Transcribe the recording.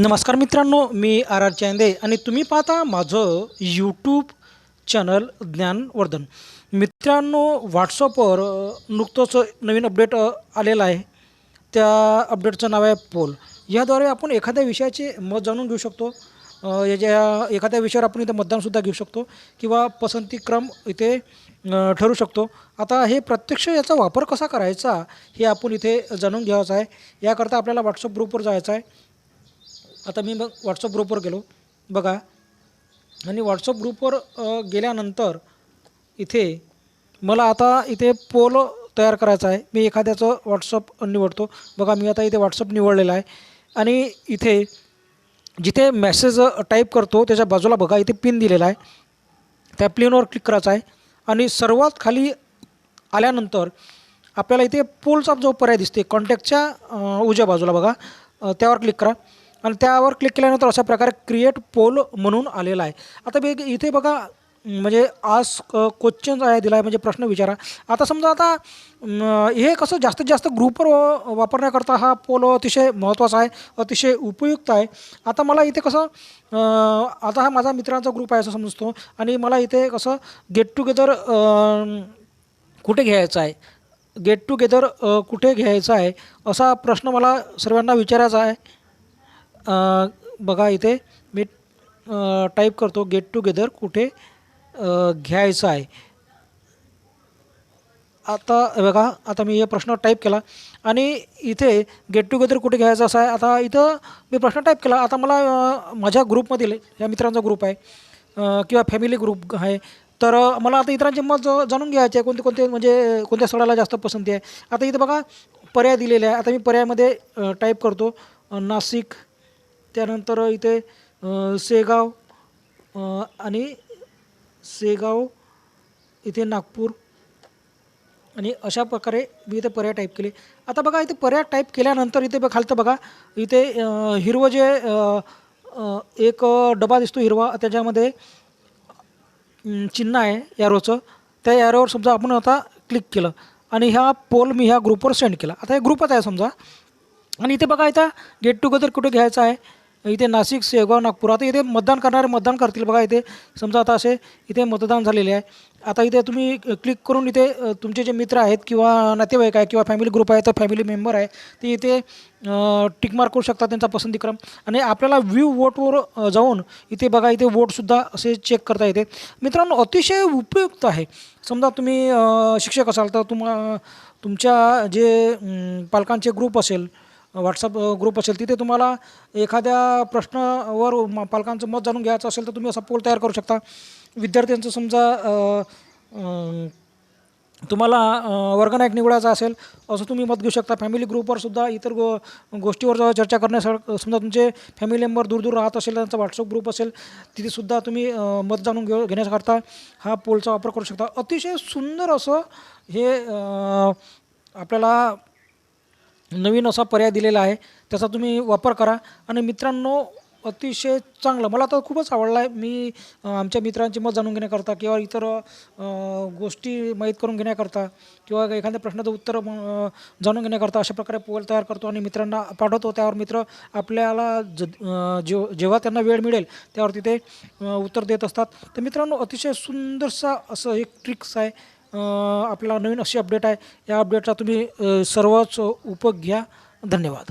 नमस्कार मित्रांनो मी R R Chande आणि तुम्ही पाहता माझं यूट्यूब चॅनल ज्ञानवर्धन मित्रांनो व्हॉट्सअपवर नुकतंच नवीन अपडेट आलेलं आहे. त्या अपडेटचं नाव आहे पोल. याद्वारे आपण एखाद्या विषयाचे मत जाणून घेऊ शकतो. याच्या एखाद्या विषयावर आपण इथे मतदानसुद्धा घेऊ शकतो किंवा पसंतीक्रम इथे ठरू शकतो. आता हे प्रत्यक्ष याचा वापर कसा करायचा हे आपण इथे जाणून घ्यायचं आहे. याकरता आपल्याला व्हॉट्सअप ग्रुपवर जायचं आहे. आता मी मग व्हॉट्सअप ग्रुपवर गेलो. बघा. आणि व्हॉट्सअप ग्रुपवर गेल्यानंतर इथे मला आता इथे पोल तयार करायचा आहे. मी एखाद्याचं व्हॉट्सअप निवडतो. बघा मी आता इथे व्हॉट्सअप निवडलेलं आहे. आणि इथे जिथे मेसेज टाईप करतो त्याच्या बाजूला बघा इथे पिन दिलेला आहे. त्या प्लेनवर क्लिक करायचा आहे. आणि सर्वात खाली आल्यानंतर आपल्याला इथे पोलचा जो पर्याय दिसते कॉन्टॅक्टच्या उजव्या बाजूला बघा त्यावर क्लिक करा. आणि त्यावर क्लिक केल्यानंतर अशा प्रकारे क्रिएट पोल म्हणून आलेला आहे. आता बे इथे बघा म्हणजे आज क्वेश्चन आहे दिला आहे म्हणजे प्रश्न विचारा. आता समजा आता हे कसं जास्तीत जास्त ग्रुपवर वापरण्याकरता हा पोल अतिशय महत्त्वाचा आहे अतिशय उपयुक्त आहे. आता मला इथे कसं आता हा माझा मित्रांचा ग्रुप आहे असं समजतो. आणि मला इथे कसं गेट टुगेदर कुठे घ्यायचं आहे? गेट टुगेदर कुठे घ्यायचं आहे? असा प्रश्न मला सर्वांना विचारायचा आहे. बघा इथे मी टाईप करतो गेट टुगेदर कुठे घ्यायचं आहे. आता बघा आता मी हे प्रश्न टाईप केला. आणि इथे गेट टुगेदर कुठे घ्यायचं असं आहे? आता इथं मी प्रश्न टाईप केला. आता मला माझ्या ग्रुपमधील या मित्रांचा ग्रुप आहे किंवा फॅमिली ग्रुप आहे तर मला आता इतरांचे मत जाणून घ्यायचे आहे. कोणते कोणते म्हणजे कोणत्या स्थळाला जास्त पसंती आहे? आता इथं बघा पर्याय दिलेले आहे. आता मी पर्यायामध्ये टाईप करतो नाशिक त्यानंतर इथे सेगाव आणि सेगाव इथे नागपूर आणि अशा प्रकारे मी इथे पर्याय टाईप केले. आता बघा इथे पर्याय टाईप केल्यानंतर इथे बघ खालतं बघा इथे हिरवं जे एक डबा दिसतो हिरवा त्याच्यामध्ये चिन्ह आहे यारोचं. त्या यारोवर समजा आपण आता क्लिक केलं आणि ह्या पोल मी ह्या ग्रुपवर सेंड केला. आता हे ग्रुपच आहे समजा. आणि इथे बघा इथं गेट टुगेदर कुठे घ्यायचं आहे? इथे नाशिक शेगाव नागपूर. आता इथे मतदान करणारे मतदान करतील बघा इथे. समजा आता असे इथे मतदान झालेले आहे. आता इथे तुम्ही क्लिक करून इथे तुमचे जे मित्र आहेत किंवा नातेवाईक आहे किंवा फॅमिली ग्रुप आहे तर फॅमिली मेंबर आहे ते इथे टिकमार्क करू शकतात त्यांचा पसंतीक्रम. आणि आपल्याला व्ह्यू वोटवर जाऊन इथे बघा इथे वोटसुद्धा असे चेक करता येते. मित्रांनो अतिशय उपयुक्त आहे. समजा तुम्ही शिक्षक असाल तर तुम्हा तुमच्या जे पालकांचे ग्रुप असेल व्हॉट्सअप ग्रुप असेल तिथे तुम्हाला एखाद्या प्रश्नावर पालकांचं मत जाणून घ्यायचं असेल तर तुम्ही असा पोल तयार करू शकता. विद्यार्थ्यांचं समजा तुम्हाला वर्गनायक निवडायचा असेल असं तुम्ही मत घेऊ शकता. फॅमिली ग्रुपवर सुद्धा इतर गो गोष्टीवर चर्चा करण्यासाठी समजा तुमचे फॅमिली मेंबर दूर दूर राहत असेल त्यांचा व्हॉट्सअप ग्रुप असेल तिथेसुद्धा तुम्ही मत जाणून घेऊ घेण्याकरता हा पोलचा वापर करू शकता. अतिशय सुंदर असं हे आपल्याला नवीन असा पर्याय दिलेला आहे. त्याचा तुम्ही वापर करा. आणि मित्रांनो अतिशय चांगलं मला तर खूपच आवडला आहे मी आमच्या मित्रांची मत जाणून घेण्याकरता किंवा इतर गोष्टी माहीत करून घेण्याकरता किंवा एखाद्या प्रश्नाचं उत्तर जाणून घेण्याकरता अशा प्रकारे पोल तयार करतो आणि मित्रांना पाठवतो. त्यावर मित्र आपल्याला ज जे जेव जेव्हा त्यांना वेळ मिळेल त्यावर तिथे उत्तर देत असतात. तर मित्रांनो अतिशय सुंदरसा असं एक ट्रिक्स आहे. आपला आपल्याला नवीन अशी अपडेट आहे. या अपडेटचा तुम्ही सर्वच उपयोग घ्या. धन्यवाद.